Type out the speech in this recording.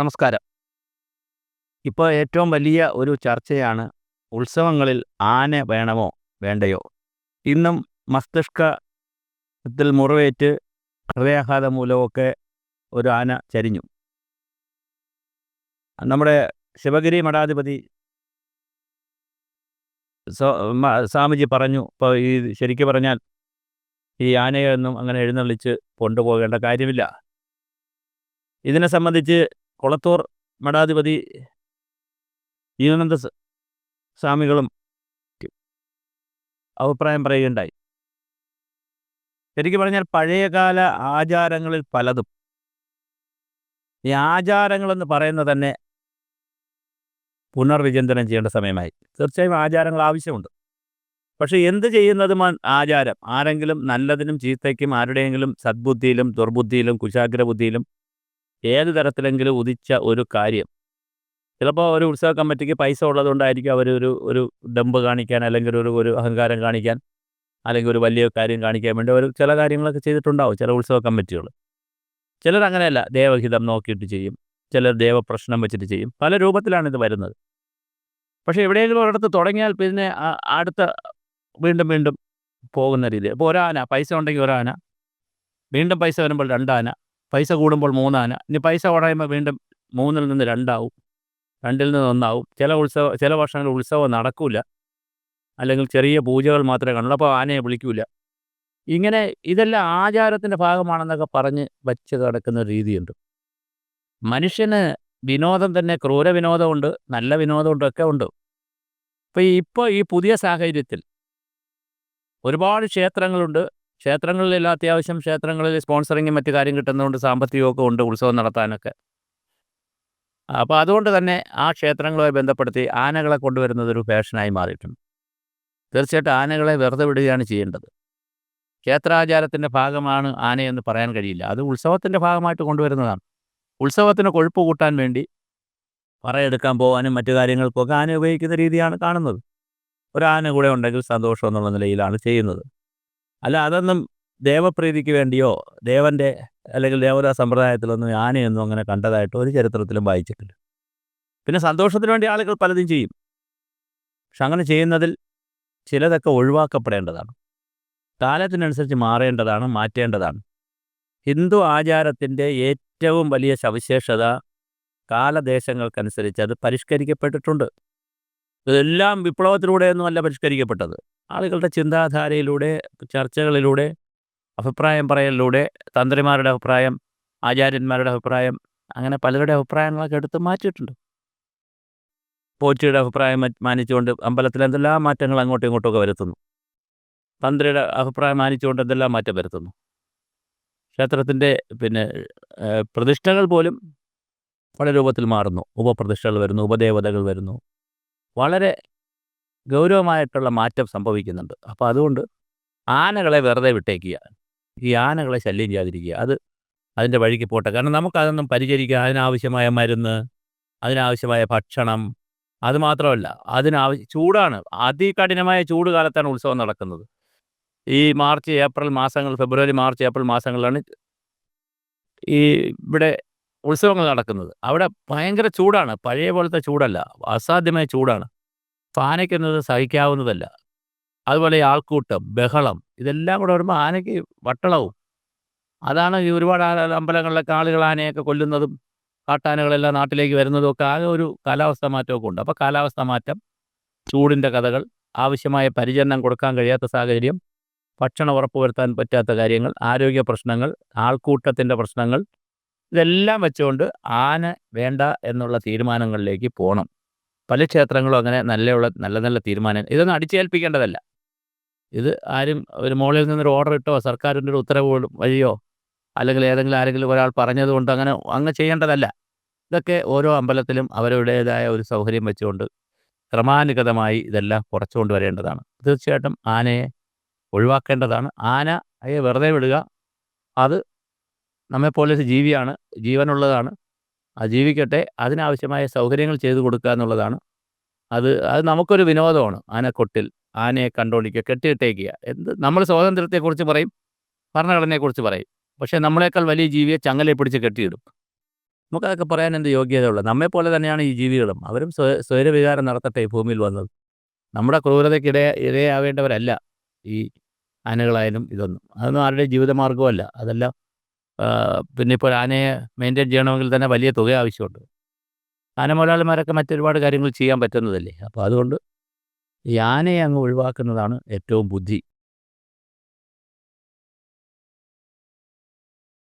നമസ്കാരം. ഇപ്പോൾ ഏറ്റവും വലിയ ഒരു ചർച്ചയാണ് ഉത്സവങ്ങളിൽ ആന വേണമോ വേണ്ടയോ? ഇന്നും മസ്തിഷ്കത്തിൽ മുറിവേറ്റ് ഹൃദയാഘാതം മൂലമൊക്കെ ഒരു ആന ചരിഞ്ഞു. നമ്മുടെ ശിവഗിരി മഠാധിപതി സ്വ- സ്വാമിജി പറഞ്ഞു ഇപ്പോൾ ഈ ശരിക്കും പറഞ്ഞാൽ ഈ ആനയൊന്നും അങ്ങനെ എഴുന്നള്ളിച്ച് കൊണ്ടുപോകേണ്ട കാര്യമില്ല. ഇതിനെ സംബന്ധിച്ച് കുളത്തൂർ മഠാധിപതി ജീവനന്ദ സ്വാമികളും അഭിപ്രായം പറയുകയുണ്ടായി. ശരിക്കും പറഞ്ഞാൽ പഴയകാല ആചാരങ്ങളിൽ പലതും. ഈ ആചാരങ്ങളെന്ന് പറയുന്നത് തന്നെ പുനർവിചിന്തനം ചെയ്യേണ്ട സമയമായി. തീർച്ചയായും ആചാരങ്ങൾ ആവശ്യമുണ്ട്. പക്ഷേ എന്ത് ചെയ്യുന്നതും ആചാരം. ആരെങ്കിലും നല്ലതിനും ചീത്തയ്ക്കും ആരുടെയെങ്കിലും സദ്ബുദ്ധിയിലും ദുർബുദ്ധിയിലും കുശാഗ്ര ബുദ്ധിയിലും ഏത് തരത്തിലെങ്കിലും ഉദിച്ച ഒരു കാര്യം. ചിലപ്പോൾ ഒരു ഉത്സവ കമ്മിറ്റിക്ക് പൈസ ഉള്ളതുകൊണ്ടായിരിക്കും അവർ ഒരു ഒരു ഡമ്പ് കാണിക്കാൻ അല്ലെങ്കിൽ ഒരു ഒരു അഹങ്കാരം കാണിക്കാൻ അല്ലെങ്കിൽ ഒരു വലിയ കാര്യം കാണിക്കാൻ വേണ്ടി അവർ ചില കാര്യങ്ങളൊക്കെ ചെയ്തിട്ടുണ്ടാവും ചില ഉത്സവ കമ്മിറ്റികൾ. ചിലർ അങ്ങനെയല്ല ദേവഹിതം നോക്കിയിട്ട് ചെയ്യും. ചിലർ ദേവപ്രശ്നം വെച്ചിട്ട് ചെയ്യും. പല രൂപത്തിലാണ് ഇത് വരുന്നത്. പക്ഷേ എവിടെയെങ്കിലും ഒരിടത്ത് തുടങ്ങിയാൽ പിന്നെ അടുത്ത വീണ്ടും വീണ്ടും പോകുന്ന രീതി. അപ്പോൾ ഒരാന പൈസ ഉണ്ടെങ്കിൽ ഒരാന വീണ്ടും പൈസ വരുമ്പോൾ രണ്ടാന പൈസ കൂടുമ്പോൾ മൂന്നാന ഇനി പൈസ കുറയുമ്പോൾ വീണ്ടും മൂന്നിൽ നിന്ന് രണ്ടാവും. രണ്ടിൽ നിന്ന് ഒന്നാവും. ചില ഉത്സവ ചില വർഷങ്ങളിൽ ഉത്സവം നടക്കില്ല അല്ലെങ്കിൽ ചെറിയ പൂജകൾ മാത്രമേ കാണുള്ളൂ. അപ്പോൾ ആനയെ വിളിക്കൂല. ഇങ്ങനെ ഇതെല്ലാം ആചാരത്തിന്റെ ഭാഗമാണെന്നൊക്കെ പറഞ്ഞ് വച്ച് കിടക്കുന്ന രീതിയുണ്ട്. മനുഷ്യന് വിനോദം തന്നെ ക്രൂര വിനോദമുണ്ട് നല്ല വിനോദമുണ്ട് ഒക്കെ ഉണ്ട്. അപ്പോൾ ഇപ്പോൾ ഈ പുതിയ സാഹചര്യത്തിൽ ഒരുപാട് ക്ഷേത്രങ്ങളുണ്ട്. ക്ഷേത്രങ്ങളിലെല്ലാം അത്യാവശ്യം ക്ഷേത്രങ്ങളിൽ സ്പോൺസറിങ്ങും മറ്റു കാര്യം കിട്ടുന്നതുകൊണ്ട് സാമ്പത്തികമൊക്കെ ഉണ്ട് ഉത്സവം നടത്താനൊക്കെ. അപ്പോൾ അതുകൊണ്ട് തന്നെ ആ ക്ഷേത്രങ്ങളുമായി ബന്ധപ്പെടുത്തി ആനകളെ കൊണ്ടുവരുന്നത് ഒരു ഫാഷനായി മാറിയിട്ടുണ്ട്. തീർച്ചയായിട്ടും ആനകളെ വെറുതെ വിടുകയാണ് ചെയ്യേണ്ടത്. ക്ഷേത്രാചാരത്തിന്റെ ഭാഗമാണ് ആനയെന്ന് പറയാൻ കഴിയില്ല. അത് ഉത്സവത്തിന്റെ ഭാഗമായിട്ട് കൊണ്ടുവരുന്നതാണ്. ഉത്സവത്തിന് കൊഴുപ്പ് കൂട്ടാൻ വേണ്ടി പറയെടുക്കാൻ പോകാനും മറ്റു കാര്യങ്ങൾക്കൊക്കെ ആന ഉപയോഗിക്കുന്ന രീതിയാണ് കാണുന്നത്. ഒരു ആന കൂടെ ഉണ്ടെങ്കിൽ സന്തോഷം എന്നുള്ള നിലയിലാണ് ചെയ്യുന്നത്. അല്ല അതൊന്നും ദേവപ്രീതിക്ക് വേണ്ടിയോ ദേവന്റെ അല്ലെങ്കിൽ ദേവതാ സമ്പ്രദായത്തിലൊന്നും ആനയൊന്നും അങ്ങനെ കണ്ടതായിട്ട് ഒരു ചരിത്രത്തിലും വായിച്ചിട്ടില്ല. പിന്നെ സന്തോഷത്തിന് വേണ്ടി ആളുകൾ പലതും ചെയ്യും. പക്ഷെ അങ്ങനെ ചെയ്യുന്നതിൽ ചിലതൊക്കെ ഒഴിവാക്കപ്പെടേണ്ടതാണ്. കാലത്തിനനുസരിച്ച് മാറേണ്ടതാണ് മാറ്റേണ്ടതാണ്. ഹിന്ദു ആചാരത്തിന്റെ ഏറ്റവും വലിയ സവിശേഷത കാലദേശങ്ങൾക്കനുസരിച്ച് അത് പരിഷ്കരിക്കപ്പെട്ടിട്ടുണ്ട്. ഇതെല്ലാം വിപ്ലവത്തിലൂടെയൊന്നും അല്ല പരിഷ്കരിക്കപ്പെട്ടത്. ആളുകളുടെ ചിന്താധാരയിലൂടെ ചർച്ചകളിലൂടെ അഭിപ്രായം പറയലിലൂടെ തന്ത്രിമാരുടെ അഭിപ്രായം ആചാര്യന്മാരുടെ അഭിപ്രായം അങ്ങനെ പലരുടെ അഭിപ്രായങ്ങളൊക്കെ എടുത്ത് മാറ്റിയിട്ടുണ്ട്. പോറ്റിയുടെ അഭിപ്രായം മാനിച്ചുകൊണ്ട് അമ്പലത്തിൽ എന്തെല്ലാം മാറ്റങ്ങൾ അങ്ങോട്ടും ഇങ്ങോട്ടുമൊക്കെ വരുത്തുന്നു. തന്ത്രിയുടെ അഭിപ്രായം മാനിച്ചുകൊണ്ട് എന്തെല്ലാം മാറ്റം വരുത്തുന്നു. ക്ഷേത്രത്തിന്റെ പിന്നെ പ്രതിഷ്ഠകൾ പോലും പല രൂപത്തിൽ മാറുന്നു. ഉപപ്രതിഷ്ഠകൾ വരുന്നു ഉപദേവതകൾ വരുന്നു. വളരെ ഗൗരവമായിട്ടുള്ള മാറ്റം സംഭവിക്കുന്നുണ്ട്. അപ്പോൾ അതുകൊണ്ട് ആനകളെ വെറുതെ വിട്ടേക്കുക. ഈ ആനകളെ ശല്യം ചെയ്യാതിരിക്കുക. അത് അതിന്റെ വഴിക്ക് പോട്ടെ. കാരണം നമുക്കതൊന്നും പരിചരിക്കുക അതിനാവശ്യമായ മരുന്ന് അതിനാവശ്യമായ ഭക്ഷണം അതുമാത്രമല്ല അതിനാവശ്യ ചൂടാണ്. അതികഠിനമായ ചൂട് കാലത്താണ് ഉത്സവം നടക്കുന്നത്. ഈ മാർച്ച് ഏപ്രിൽ മാസങ്ങൾ ഫെബ്രുവരി മാർച്ച് ഏപ്രിൽ മാസങ്ങളിലാണ് ഈ ഇവിടെ ഉത്സവങ്ങൾ നടക്കുന്നത്. അവിടെ ഭയങ്കര ചൂടാണ്. പഴയ പോലത്തെ ചൂടല്ല. അസാധ്യമായ ചൂടാണ്. ആനയ്ക്കുന്നത് സഹിക്കാവുന്നതല്ല. അതുപോലെ ഈ ആൾക്കൂട്ടം ബഹളം ഇതെല്ലാം കൂടെ വരുമ്പോൾ ആനയ്ക്ക് വട്ടളവും. അതാണ് ഈ ഒരുപാട് അമ്പലങ്ങളിലൊക്കെ ആളുകൾ ആനയൊക്കെ കൊല്ലുന്നതും കാട്ടാനകളെല്ലാം നാട്ടിലേക്ക് വരുന്നതും ഒക്കെ ആകെ ഒരു കാലാവസ്ഥ മാറ്റമൊക്കെ ഉണ്ട്. അപ്പോൾ കാലാവസ്ഥ മാറ്റം ചൂടിന്റെ കഥകൾ ആവശ്യമായ പരിചരണം കൊടുക്കാൻ കഴിയാത്ത സാഹചര്യം ഭക്ഷണം ഉറപ്പുവരുത്താൻ പറ്റാത്ത കാര്യങ്ങൾ ആരോഗ്യ പ്രശ്നങ്ങൾ ആൾക്കൂട്ടത്തിന്റെ പ്രശ്നങ്ങൾ ഇതെല്ലാം വെച്ചുകൊണ്ട് ആന വേണ്ട എന്നുള്ള തീരുമാനങ്ങളിലേക്ക് പോകണം പല ക്ഷേത്രങ്ങളും അങ്ങനെ നല്ലയുള്ള നല്ല നല്ല തീരുമാനം. ഇതൊന്നും അടിച്ചേൽപ്പിക്കേണ്ടതല്ല. ഇത് ആരും ഒരു മുകളിൽ നിന്നൊരു ഓർഡർ ഇട്ടോ സർക്കാരിന്റെ ഒരു ഉത്തരവ് വഴിയോ അല്ലെങ്കിൽ ഏതെങ്കിലും ആരെങ്കിലും ഒരാൾ പറഞ്ഞതുകൊണ്ട് അങ്ങനെ അങ്ങ് ചെയ്യേണ്ടതല്ല. ഇതൊക്കെ ഓരോ അമ്പലത്തിലും അവരുടേതായ ഒരു സൗകര്യം വെച്ചുകൊണ്ട് ക്രമാനുഗതമായി ഇതെല്ലാം കുറച്ചുകൊണ്ട് വരേണ്ടതാണ്. തീർച്ചയായിട്ടും ആനയെ ഒഴിവാക്കേണ്ടതാണ്. ആനയെ വെറുതെ വിടുക. അത് നമ്മെപ്പോലെ ഒരു ജീവിയാണ് ജീവനുള്ളതാണ്. ജീവിക്കട്ടെ അതിനാവശ്യമായ സൗകര്യങ്ങൾ ചെയ്തു കൊടുക്കുക എന്നുള്ളതാണ്. അത് അത് നമുക്കൊരു വിനോദമാണ്. ആനക്കൊട്ടിൽ ആനയെ കണ്ടോണ്ടിക്കുക കെട്ടിയിട്ടേക്കുക. എന്ത് നമ്മൾ സ്വാതന്ത്ര്യത്തെക്കുറിച്ച് പറയും ഭരണഘടനയെക്കുറിച്ച് പറയും. പക്ഷേ നമ്മളെക്കാൾ വലിയ ജീവിയെ ചങ്ങലയെ പിടിച്ച് കെട്ടിയിടും. നമുക്കതൊക്കെ പറയാൻ എന്ത് യോഗ്യതയുള്ളത് നമ്മെപ്പോലെ തന്നെയാണ് ഈ ജീവികളും. അവരും സ്വ സ്വൈരവികാരം നടത്തട്ടെ ഈ ഭൂമിയിൽ വന്നത്. നമ്മുടെ ക്രൂരതയ്ക്ക് ഇടയ ഇരയാവേണ്ടവരല്ല ഈ ആനകളായാലും ഇതൊന്നും. അതൊന്നും ആരുടെ ജീവിതമാർഗമല്ല. അതെല്ലാം പിന്നെ ഇപ്പോൾ ആനയെ മെയിന്റെയിൻ ചെയ്യണമെങ്കിൽ തന്നെ വലിയ തുക ആവശ്യമുണ്ട്. ആന മുതലാളിമാരൊക്കെ മറ്റൊരുപാട് കാര്യങ്ങൾ ചെയ്യാൻ പറ്റുന്നതല്ലേ? അപ്പോൾ അതുകൊണ്ട് ഈ ആനയെ അങ്ങ് ഒഴിവാക്കുന്നതാണ് ഏറ്റവും ബുദ്ധി.